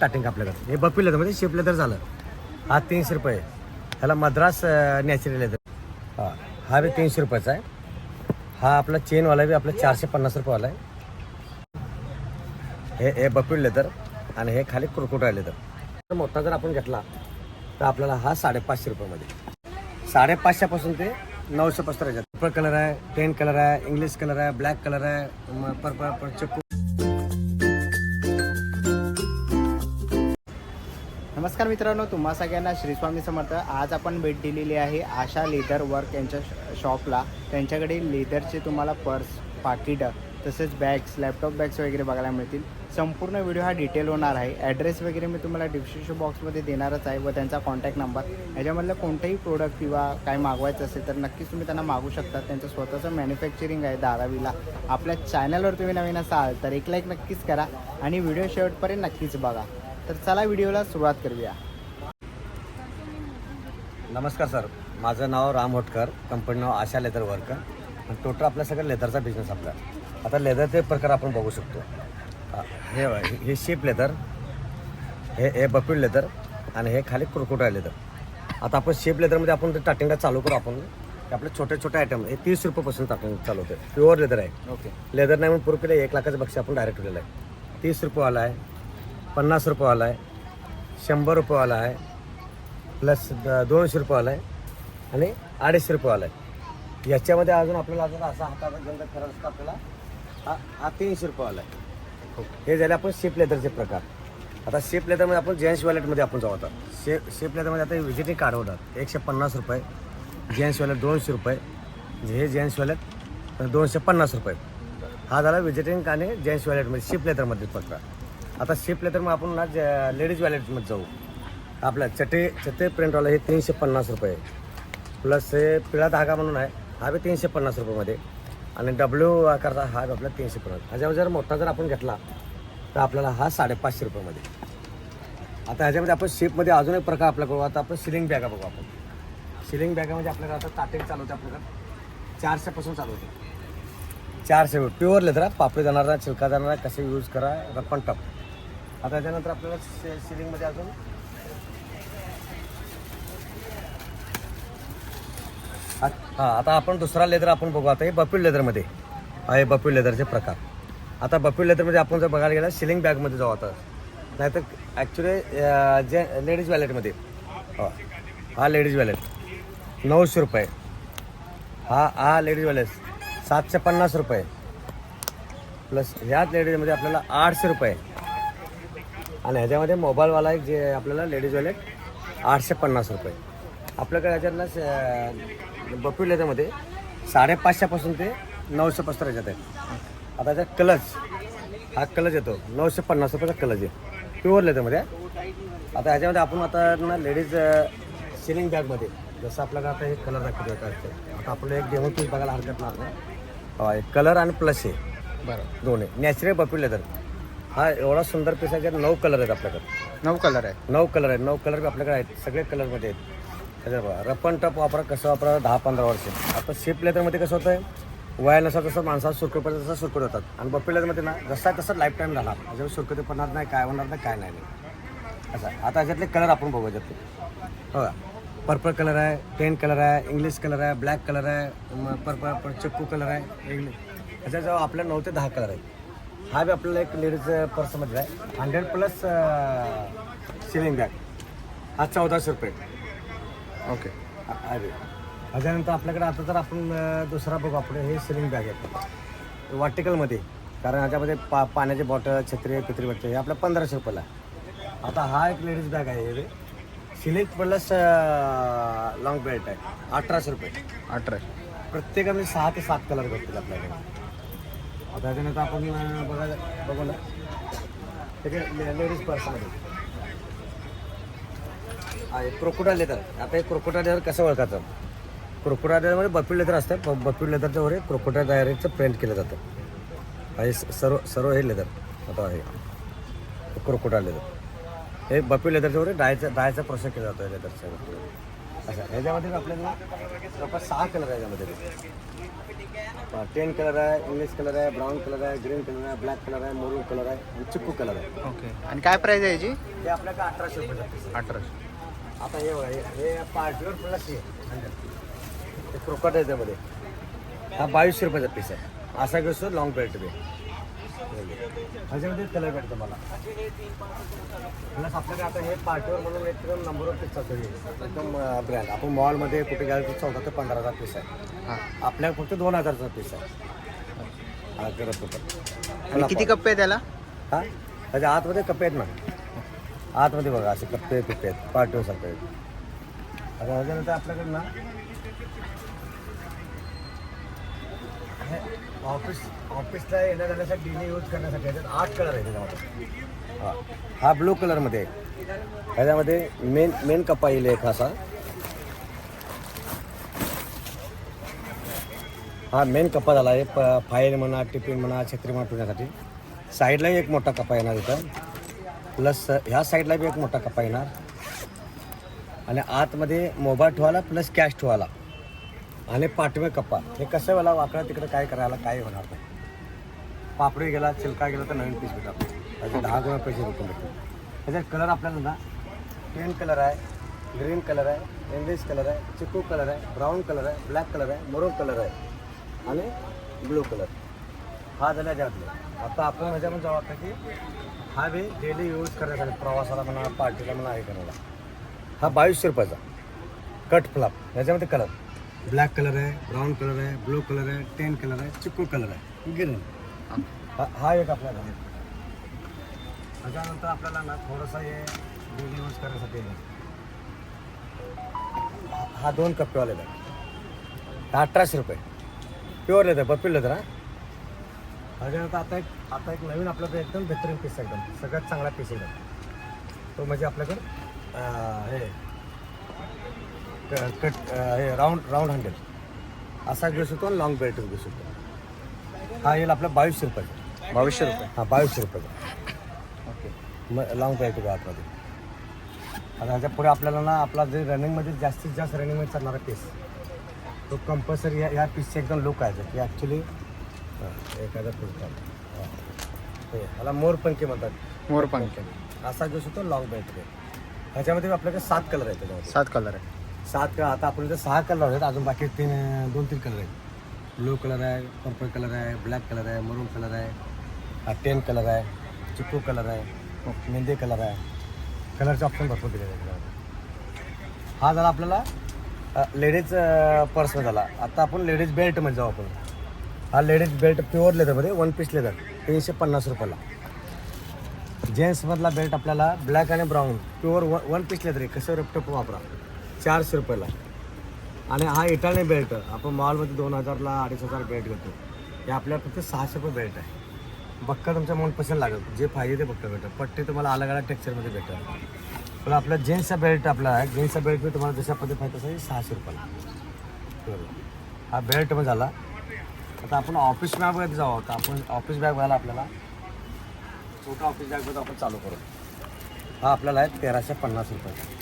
Starting आपल्याकडे. हे बपी लेदर म्हणजे शेप लेदर झालं. हा तीनशे रुपये. ह्याला मद्रास नॅचरल लेदर हा हा बी तीनशे रुपयाचा आहे. हा आपला चेनवाला बी आपला चारशे पन्नास रुपयेवाला आहे. हे हे बपी लेदर आणि हे खाली कुरकुटा लेदर तर मोठा जर आपण घेतला तर आपल्याला हा साडेपाचशे रुपयामध्ये. साडेपाचशेपासून ते नऊशे पस्तर पर्पल कलर आहे टेन कलर आहे इंग्लिश कलर आहे ब्लॅक कलर आहे पर्पल चक्कू नमस्कार मित्रांनो तुम्हा सगळ्यांना श्रीस्वामी समर्थ. आज आपण भेट दिलेली आहे आशा लेदर वर्क यांच्या श- शॉपला. त्यांच्याकडे लेदरचे तुम्हाला पर्स पाकिटं तसेच बॅग्स लॅपटॉप बॅग्स वगैरे बघायला मिळतील. संपूर्ण व्हिडिओ हा डिटेल होणार आहे. ॲड्रेस वगैरे मी तुम्हाला डिस्क्रिप्शन बॉक्समध्ये देणारच आहे व त्यांचा कॉन्टॅक्ट नंबर याच्यामधलं कोणतंही प्रोडक्ट किंवा काय मागवायचं असेल तर नक्कीच तुम्ही त्यांना मागू शकता. त्यांचं स्वतःचं मॅन्युफॅक्चरिंग आहे धारावीला आपल्या चॅनलवर तुम्ही नवीन असाल तर एक लाईक नक्कीच करा आणि व्हिडिओ शेवटपर्यंत नक्कीच बघा. तर चला व्हिडिओला सुरुवात करूया. नमस्कार सर माझं नाव राम होटकर कंपनी नाव आशा लेदर वर्क आणि टोटल आपल्या सगळं लेदरचा बिझनेस आपला. आता लेदरचे प्रकार आपण बघू शकतो. हा, हे शेप लेदर हे हे बपीड लेदर आणि हे खाली कुरकुटा लेदर आता आपण शेप लेदरमध्ये आपण स्टार्टिंगला चालू करू आपण आपले छोटे छोटे आयटम हे तीस रुपयापासून स्टार्टिंग चालू होते. प्युअर लेदर आहे. ओके लेदर नाही म्हणून पूर्ण केलं एक लाखाचं बक्षीस आपण डायरेक्ट दिलेलं आहे. तीस रुपयेवाला आहे पन्नास रुपयेवाला आहे शंभर रुपयेवाला आहे प्लस द- दोनशे रुपयेवाला आहे आणि अडीचशे रुपयेवाला आहे. याच्यामध्ये अजून आपल्याला अजून असा हाताचा गंध खरं असतं आपल्याला? हा हा तीनशे रुपयेवाला आहे. हे झाले आपण शेप लेदरचे प्रकार. आता शेप लेदरमध्ये आपण जेन्ट्स वॅलेटमध्ये आपण जाऊ आता. शे शेप लेदरमध्ये आता व्हिजिटिंग कार्ड होतात. एकशे पन्नास रुपये जेन्ट्स वॅलेट दोनशे रुपये. म्हणजे हे जेन्ट्स वॅलेट दोनशे पन्नास रुपये. हा झाला व्हिजिटिंग आणि जेन्स वॅलेटमध्ये शिप लेदरमध्ये प्रकार. आता शिपले तर मग आपण ना लेडीज वॅलेटमध्ये जाऊ. आपल्या चटे चटे प्रिंटवाला हे तीनशे पन्नास रुपये. प्लस हे पिळा धागा म्हणून आहे हा बी तीनशे पन्नास रुपयेमध्ये. आणि डब्ल्यू आकारचा हा बी आपला तीनशे पन्नास. ह्याच्यामध्ये जर मोठा जर आपण घेतला तर आपल्याला हा साडेपाचशे रुपयामध्ये. आता ह्याच्यामध्ये आपण शेपमध्ये अजून एक प्रकार आपल्याकडे आता आपण सिलिंग बॅगा बघू आपण. सिलिंग बॅगामध्ये आपल्याकडं आता ताटेक चालू होते चारशेपासून चालू होते. चारशे प्युअर लेदरा पापडी जाणारा छिलका जाणारा कसे यूज करा रप्पन टप आता त्याच्यानंतर आपल्याला सि- सिलिंगमध्ये अजून हा आता आपण दुसरा लेदर आपण बघू. आता हे बपील लेदरमध्ये आहे हे लेदरचे प्रकार. आता बपील लेदरमध्ये आपण जर बघायला गेला सिलिंग बॅगमध्ये जाऊ आता. नाहीतर ॲक्च्युली जे लेडीज वॅलेटमध्ये हा लेडीज वॅलेट नऊशे रुपये. हा हा लेडीज वॅलेट सातशे पन्नास रुपये. प्लस ह्याच लेडीजमध्ये आपल्याला आठशे रुपये. आणि ह्याच्यामध्ये मोबाईलवाला एक जे आपल्याला लेडीज वॅलेट आठशे पन्नास रुपये. आपल्याकडे ह्याच्यातला बपी लेदरमध्ये साडेपाचशेपासून ते नऊशेपासून ह्याच्यात आहे. आता त्याच्यात कलच हा कलच येतो नऊशे पन्नास रुपयाचा कलच आहे. प्युअर लेदरमध्ये. आता ह्याच्यामध्ये आपण आता ना लेडीज सिलिंग बॅगमध्ये जसं आपल्याला आता हे कलर दाखवतो आता आता आपलं एक डेमो पीस बघायला हरकत नाही. हा एक कलर आणि प्लस आहे. बरं. दोन्ही. नॅचरल बपी लेदर हा एवढा सुंदर पीस आहे ज्यात नऊ कलर आहेत आपल्याकडे. नऊ कलर आहे. नऊ कलर आहेत. नऊ कलर आपल्याकडे आहेत. सगळे कलरमध्ये आहेत. त्याच्यात बघा. रपन टप वापरा कसं वापरा दहा पंधरा वर्ष. आता शिप लेदरमध्ये कसं होतं आहे वयानुसार तसं माणसाला सुरकुट पडतं तसं सुरकुट होतात आणि बप्पी लेदरमध्ये ना जसा तसं लाईफ टाईम राहणार त्याच्यावर सुरकुती पडणार नाही काय होणार नाही काय नाही. असं. आता ह्याच्यातले कलर आपण बघू याच्यातले. बघा. पर्पल कलर आहे टेन कलर आहे इंग्लिश कलर आहे ब्लॅक कलर आहे पर्पल चिक्कू कलर आहे इंग्लिश ह्याच्याजवळ आपल्या नऊ ते दहा कलर आहेत. हा बी आपल्याला एक लेडीज पर्समध्ये आहे. हंड्रेड प्लस सिलिंग बॅग हा चौदाशे रुपये. ओके. अरे. ह्याच्यानंतर आपल्याकडे आता तर आपण दुसरा बघू आपण हे सिलिंग बॅग आहे. वाटिकलमध्ये कारण ह्याच्यामध्ये पा पाण्याची बॉटल छत्री पित्री भेटते हे आपल्या पंधराशे रुपयाला. आता हा एक लेडीज बॅग आहे हे सिलिंग प्लस लॉंग बेल्ट आहे. अठराशे रुपये. अठरा प्रत्येकामध्ये सहा ते सात कलर भेटतील आपल्याकडे. त्याच्यानंतर आपण अं, बघा बघू ना लेडीज पर्समध्ये हा एक क्रोकोडा लेदर. आता हे क्रोकोडा लेदर कसं ओळखायचं? क्रोकोडा लेदरमध्ये बपीड लेदर असतं. ब लेदरच्या वर क्रोकोडा डायरेक्टचं प्रिंट केलं जातं. हे स- सर्व सर्व हे लेदर. आता हे. Crocodile leather. हे बपीड लेदरच्या वर डायचं डायचा प्रोसेस केला जातो लेदरच्या असं. ह्याच्यामध्ये आपल्याला जवळपास सहा कलर आहे याच्यामध्ये. टेन कलर आहे इंग्लिश कलर आहे ब्राऊन कलर आहे ग्रीन कलर आहे ब्लॅक कलर आहे मरून कलर आहे आणि चिक्कू कलर आहे ओके आणि काय प्राईस आहे याची हे आपल्याकडे अठराशे रुपये जाते अठराशे आता हे बघा हे- हे पार्टीवर प्लस हे हे क्रोकट आहे त्यामध्ये हा बावीसशे रुपयाचा पीस आहे असा घेतो लॉंग बेल्ट बी ह्याच्यामध्ये कलर भेटतो मला. प्लस आपल्याकडे आता हे पार्टीवर म्हणून एकदम नंबर ऑफ पीस चालतो. एकदम ब्रँड आपण मॉलमध्ये कुठे गेलं तर चौदा ते पंधरा हजार पीस आहे. हां. आपल्या फक्त दोन हजारचा पीस आहे. हा करत किती कप्पे आहे त्याला? हा? त्याच्या आतमध्ये कप्पे आहेत ना. आतमध्ये बघा असे कप्पे पिप्पे आहेत? पार्टीवर सारखे आहेत. आता ह्याच्यानंतर आपल्याकडे ना ऑफिस ऑफिसला येण्या जाण्यासाठी डेली यूज करण्यासाठी ह्याच्यात आठ कलर आहे त्याच्यामध्ये हा हा ब्लू कलरमध्ये आहे ह्याच्यामध्ये मेन मेन कप्पा येईल एक असा. हा मेन कप्पा झाला आहे प फाईल म्हणा टिफिन म्हणा छत्री म्हणा ठेवण्यासाठी साईडलाही एक मोठा कप्पा येणार इथं. प्लस ह्या साईडला बी एक मोठा कप्पा येणार. आणि आतमध्ये मोबाईल ठेवायला प्लस कॅश ठेवायला. आणि पाठवे कप्पा. हे कसं मला वाकडा तिकडे काय करायला काय होणार नाही. पापडी गेला चिलका गेला तर नवीन पीस भेटा त्याचे दहा गुणा पैसे रुपये भेटतील त्याच्यात कलर आपल्याला ना ग्रीन कलर आहे ग्रीन कलर आहे इंग्लिश कलर आहे चिकू कलर आहे ब्राऊन कलर आहे ब्लॅक कलर आहे मरून कलर आहे आणि ब्लू कलर हा झाला ज्यातलं आता आपण ह्याच्यामध्ये जाऊ आता की हा बी डेली यूज करण्यासाठी प्रवासाला म्हणा पार्टीला म्हणा हे करायला. हा बावीसशे रुपयाचा. कट फ्लाप ह्याच्यामध्ये कलर ब्लॅक कलर आहे ब्राऊन कलर आहे ब्लू कलर आहे टेन कलर आहे चिकू कलर आहे ग्रीन हा हा एक आपल्याला आहे. त्याच्यानंतर आपल्याला ना थोडंसं हे डेली यूज करण्यासाठी आहे. हा- हा दोन कप्पेवाले आहे हा अठराशे रुपये प्युअर लेदर बपिल लेदर हा त्याच्यानंतर आता एक आता एक नवीन आपल्याकडे एकदम बेहतरीन पीस आहे एकदम सगळ्यात चांगला पीस आहे एकदम. तो म्हणजे आपल्याकडे अं, हे कट हे राऊंड राऊंड हँडल असा घेऊ शकतो आणि लॉंग बेल्ट घेऊ शकतो हा येईल आपला बावीसशे रुपयाचा बावीसशे रुपये? हा बावीसशे रुपयाचा ओके. मग लॉंग बेल्ट घेऊ आतमध्ये. आता ह्याच्या पुढे आपल्याला ना आपला जे रनिंगमध्ये जास्तीत जास्त रनिंगमध्ये चालणारा पीस तो कंपल्सरी या ह्या पीसचे एकदम लुक आहे की ॲक्च्युली एखादा कुर्ता हा. ह्याला मोरपंखी म्हणतात. मोरपंख असा जो असतो लॉंग बेल्ट ह्याच्यामध्ये आपल्याकडे सात कलर आहेत सात कलर आहे सात कलर. आता आपण सहा कलर आहेत. अजून बाकी तीन दोन तीन कलर आहेत. ब्लू कलर आहे पर्पल कलर आहे ब्लॅक कलर आहे मरून कलर आहे हा टेन कलर आहे चिकू कलर आहे मेहंदी कलर आहे. कलरचे ऑप्शन भरपूर दिलेले आहेत हा झाला आपल्याला लेडीज पर्स झाला. आता आपण लेडीज बेल्ट म्हणजे जाऊ आपण. हा लेडीज बेल्ट प्युअर लेदरमध्ये वन पीस लेदर तीनशे पन्नास रुपयाला. जेंट्समधला बेल्ट आपल्याला ब्लॅक आणि brown pure one one piece leather आहे. कसं रपटप वापरा. चारशे रुपयाला. आणि हा इटाळी बेल्ट आपण मॉलमध्ये दोन हजारला अडीच हजार बेल्ट घेतो. हे आपल्याला फक्त सहाशे रुपये बेल्ट आहे. बक्का तुमच्या मनपसंत लागेल. जे पाहिजे ते बक्का भेटेल. पट्टे तुम्हाला अलग अलग टेक्स्चरमध्ये भेटेल. पण आपला जीन्सचा बेल्ट आपला आहे. जीन्सचा बेल्ट मी तुम्हाला जशा पद्धती पाहिजे तसं सहाशे रुपयाला. बरोबर. हा बेल्ट मग झाला. आता आपण ऑफिस बॅगमध्ये जाऊ. आता आपण ऑफिस बॅग बघायला आपल्याला छोटा ऑफिस बॅगमध्ये आपण चालू करू. हा आपल्याला आहे तेराशे पन्नास रुपये.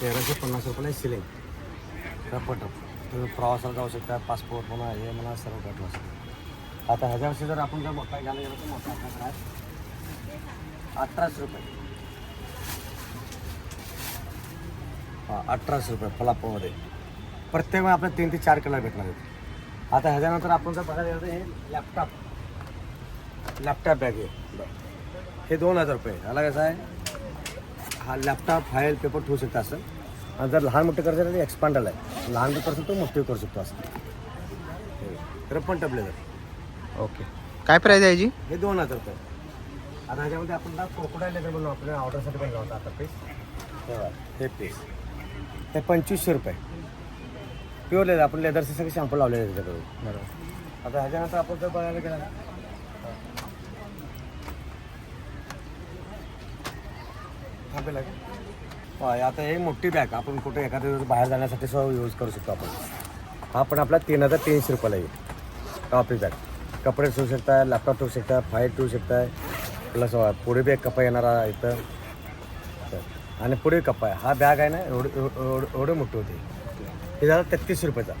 तेराशे पन्नास रुपयाला सिलिंग रपटप तुम्ही प्रवासाला जाऊ शकता पासपोर्ट म्हणा हे म्हणा सर्व भेटू शकता. आता ह्याच्यावर्षी जर आपण जर मोठा घ्यायला गेलो तर मोठा आपल्याकडे आहे. अठराशे रुपये. हां अठराशे रुपये फलापोमध्ये प्रत्येक वेळा आपल्याला तीन ते चार कलर भेटणार आहेत. आता ह्याच्यानंतर आपण जर बघायला गेलो तर हे लॅपटॉप लॅपटॉप बॅग आहे. हे दोन हजार रुपये. ह्याला कसं आहे? हा लॅपटॉप फाईल पेपर ठेवू शकता असं. आणि जर लहान मोठे करायचं तर एक्सपांडल आहे लहान बी करू शकतो मोठे करू शकतो असं. रप्पन टपले जर ओके. काय प्राईस आहे याची? हे दोन हजार रुपये. आता ह्याच्यामध्ये आपण ना कोकोडा लेदर बनवू. आपल्या ऑर्डरसाठी बनवलं होतं आता पीस हे पीस हे पंचवीसशे रुपये. प्युअर लेदर आपण लेदरचे सगळे शॅम्पू लावलेले आहेत त्याच्याकडून. बरोबर. आता ह्याच्यानंतर आपण जर बघायला गेलं ना थांबेल आता हे मोठी बॅग आपण कुठे एखाद्या दिवस बाहेर जाण्यासाठी सुद्धा यूज करू शकतो आपण. हा पण आपला तीन हजार तीनशे रुपयाला येईल कॉपी बॅग कपडे ठेवू शकता लॅपटॉप ठेवू शकता फाईल ठेवू शकता प्लस पुढे बी एक कप्पा येणार आहे इथं. आणि पुढे कप्पा आहे. हा बॅग आहे ना एवढं एवढं एवढं- मोठी होती. हे झालं तेहतीसशे रुपयाचा.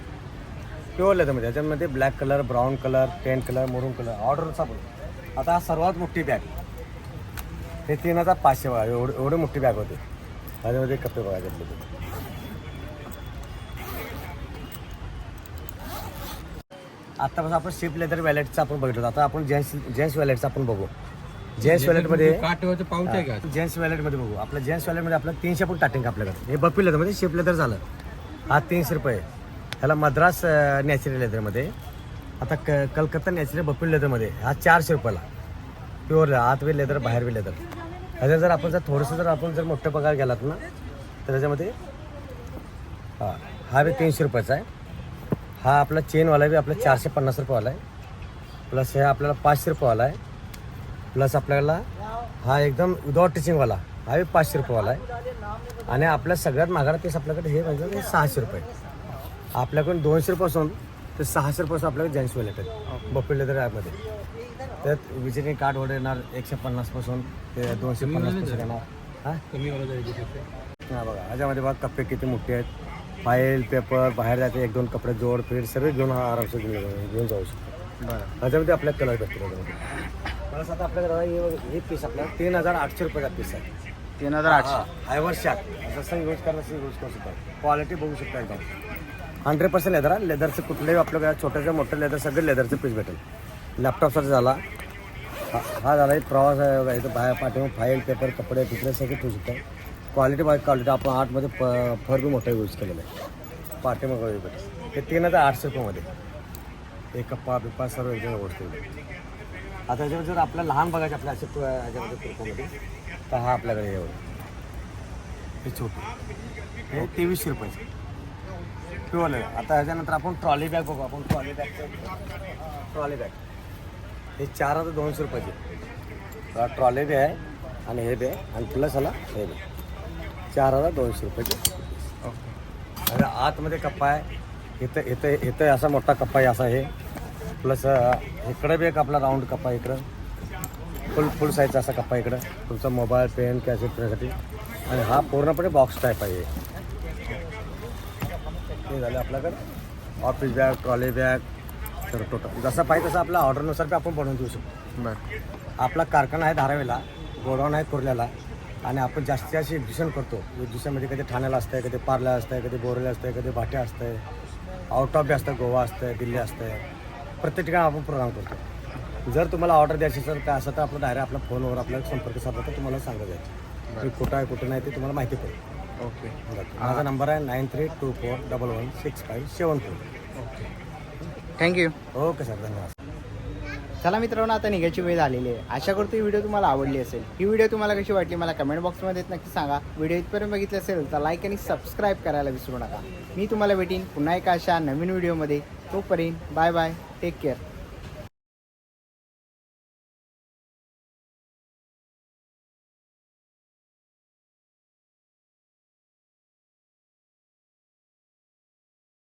प्युअर लेदरमध्ये याच्यामध्ये black colour brown colour paint colour maroon colour ऑर्डरचा पण. आता हा सर्वात मोठी बॅग हे तीन हजार पाचशे बघा. एवढे एवढी मोठी बॅग होती. त्याच्यामध्ये कप्पे बघा घेतले ते. आत्तापासून आपण शिप लेदर वॅलेटचं आपण बघितलं आता आपण जेंट्स जेंट्स वॅलेटचं आपण बघू. जेंट्स वॅलेटमध्ये काटेवरचं पाऊच आहे का? जेंट्स वॅलेटमध्ये बघू. आपलं जेंट्स वॅलेटमध्ये आपलं तीनशे फूट टाटिंग आपल्याकडे. हे बप्पी लेदरमध्ये शिप लेदर झालं. हा तीनशे रुपये. ह्याला मद्रास नॅचरल लेदरमध्ये आता क कलकत्ता नॅचरल बप्पी लेदरमध्ये हा चारशे रुपयाला. प्युअर आत बी लेदर बाहेर बी लेदर. ह्याच्यात जर आपण जर थोडंसं जर आपण जर मोठं पगार गेलात ना तर त्याच्यामध्ये हा हा बी तीनशे रुपयाचा आहे. हा आपला चेनवाला बी आपला चारशे पन्नास रुपयेवाला आहे. प्लस हे आपल्याला पाचशे रुपयेवाला आहे. प्लस आपल्याला हा एकदम विदाउट टिचिंगवाला हा बी पाचशे रुपयेवाला आहे. आणि आपल्या सगळ्यात महागडा पीस आपल्याकडे हे म्हणजे ते सहाशे रुपये. आपल्याकडून दोनशे रुपयापासून ते सहाशे रुपयापासून आपल्याकडे जेंट्स वेलेट आहेत बप्पी लेदर ॲपमध्ये त्यात विजिटिंग कार्ड वगैरे येणार एकशे पन्नासपासून ते दोनशे पन्नासपासून येणार. हां? कमी वाला हा बघा ह्याच्यामध्ये बघा कप्पे किती मोठे आहेत. फाईल पेपर बाहेर जायचे एक दोन कपडे जोड फीड सगळे घेऊन हा आरामशीर घेऊन जाऊ शकतो. बरं. ह्याच्यामध्ये आपल्या कलर भेटतो त्याच्यामध्ये प्लस आता आपल्याकडे हे पीस आपला तीन हजार आठशे रुपयाचा पीस आहे. तीन हजार आठशे. हायवर शॅक जसं यूज करणं तसं यूज करू शकता. क्वालिटी बघू शकता एकदम. हंड्रेड पर्सेंट लेदर आहे लेदरचं कुठलंही आपल्याकडे छोट्याचं मोठं लेदर सगळं लेदरचं पीस भेटेल. लॅपटॉपसाठी झाला. हा हा झाला एक प्रवास आहे इथं बाहेर पाठवून फाईल पेपर कपडे तिकडे सगळे ठेवू शकतो क्वालिटी बाय क्वालिटी आपण आर्टमध्ये प फर बी मोठा यूज केलेला आहे. पाठीमागं वगैरे भेटेल. ते तीन हजार आठशे रुपयामध्ये. एक कप्पा बिप्पा सर्व एकदम गोष्टी आता याच्यामध्ये जर आपल्याला लहान बघायचे आपल्या असे याच्यामध्ये कुर्पामध्ये तर हा आपल्याकडे एवढं हे छोटं. हे तेवीसशे रुपयाचं. प्युअर आता ह्याच्यानंतर आपण ट्रॉली बॅग बघू. आपण ट्रॉली बॅगचं ट्रॉली बॅग हे चार हजार दोनशे रुपयाचे. ट्रॉली बॅग आहे आणि हे बॅग आणि प्लस ह्याला हे बॅग चार हजार दोनशे रुपयाचे. आणि आतमध्ये कप्पा आहे. इथं इथं इथं असा मोठा कप्पा आहे असा हे. प्लस इकडं बी एक आपला राऊंड कप्पा आहे इकडं. फुल फुल साईजचा असा कप्पा आहे इकडं. तुमचा मोबाईल पेन कॅसेट ठेवण्यासाठी आणि हा पूर्णपणे बॉक्स टाईप आहे. हे झालं आपल्याकडं. ऑफिस बॅग ट्रॉली बॅग तर टोटल जसं पाहिजे तसं आपल्या ऑर्डरनुसार बी आपण बनवून देऊ शकतो. बरं. आपला कारखाना आहे धारावीला गोडाऊन आहे कुर्ल्याला आणि आपण जास्तीत जास्त एक्झिबिशन करतो. एक्झिबिशनमध्ये कधी ठाण्याला असतंय कधी पार्ला असतंय कधी बोरेला असतंय कधी भाट्या असतंय आउट ऑफ बी असतं गोवा असतंय दिल्ली असतंय. प्रत्येक ठिकाणी आपण प्रोग्राम करतो. जर तुम्हाला ऑर्डर द्यायची असेल तर असं तर आपलं डायरेक्ट आपल्या फोनवर आपल्याला संपर्क साधला तर तुम्हाला सांगत जायचं कुठं आहे कुठं नाही ते तुम्हाला माहिती पडेल. ओके माझा नंबर आहे nine three two four double one six five seven four thank you okay sir धन्यवाद. चला मित्रांनो आता निघायची वेळ झालेली आहे. आशा करतो ही व्हिडिओ तुम्हाला आवडली असेल. ही व्हिडिओ तुम्हाला कशी वाटली मला कमेंट बॉक्समध्ये नक्की सांगा. व्हिडिओ इथपर्यंत बघितलं असेल तर लाईक आणि सबस्क्राईब करायला विसरू नका. मी तुम्हाला भेटीन पुन्हा एका अशा नवीन व्हिडिओमध्ये. तोपर्यंत बाय बाय टेक केअर